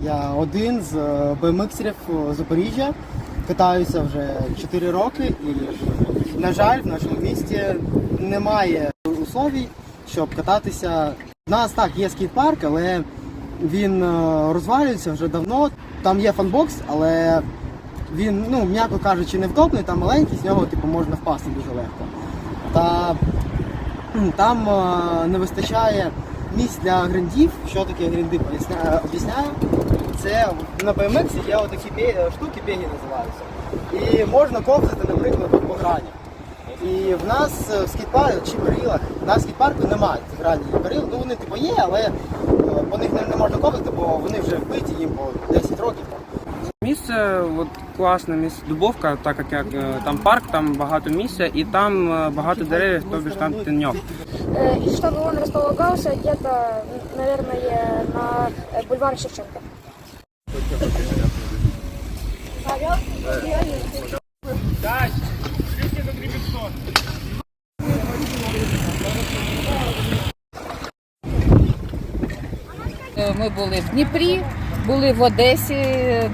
Я один з е, BMX-ерів Запоріжжя. Катаюся вже 4 роки і, на жаль, в нашому місті немає условій, щоб кататися. У нас так є скейт-парк, але він е, розвалюється вже давно. Там є фанбокс, але він, ну, м'яко кажучи, не втопний, там маленький, з нього типу, можна впасти дуже легко. Та Там е, не вистачає місць для грандів. Що таке гринди? Об'ясняю. Це на BMX є отакі штуки, беги називаються. І можна ковзати, наприклад, по грані. І в нас е, в скейт-парку чи перилах, на скейт-парку немає цих грані перил. Ну вони типу є, але е, по них не можна ковзати, бо вони вже вбиті їм по 10 років Місце от, класне місце Дубовка, так як, як е, там парк, там багато місця і там е, багато дерев, тобі ж там теньок. Э, И чтобы он располагался где-то, м, наверное, на э, бульваре Шевченко. Е, Ми були в Дніпрі, були в Одесі,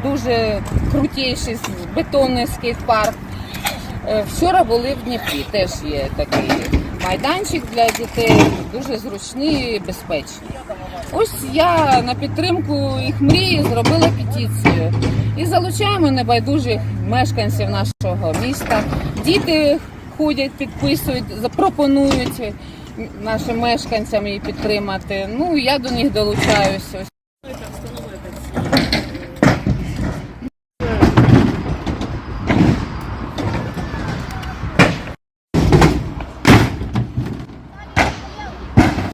дуже крутіший бетонний скейт-парк. Е, Вчора були в Дніпрі, теж є такий майданчик для дітей, дуже зручний і безпечний. Ось я на підтримку їх мрії зробила петицію і залучаємо небайдужих мешканців нашого міста. Діти ходять, підписують, запропонують нашим мешканцям її підтримати. Ну я до них долучаюся.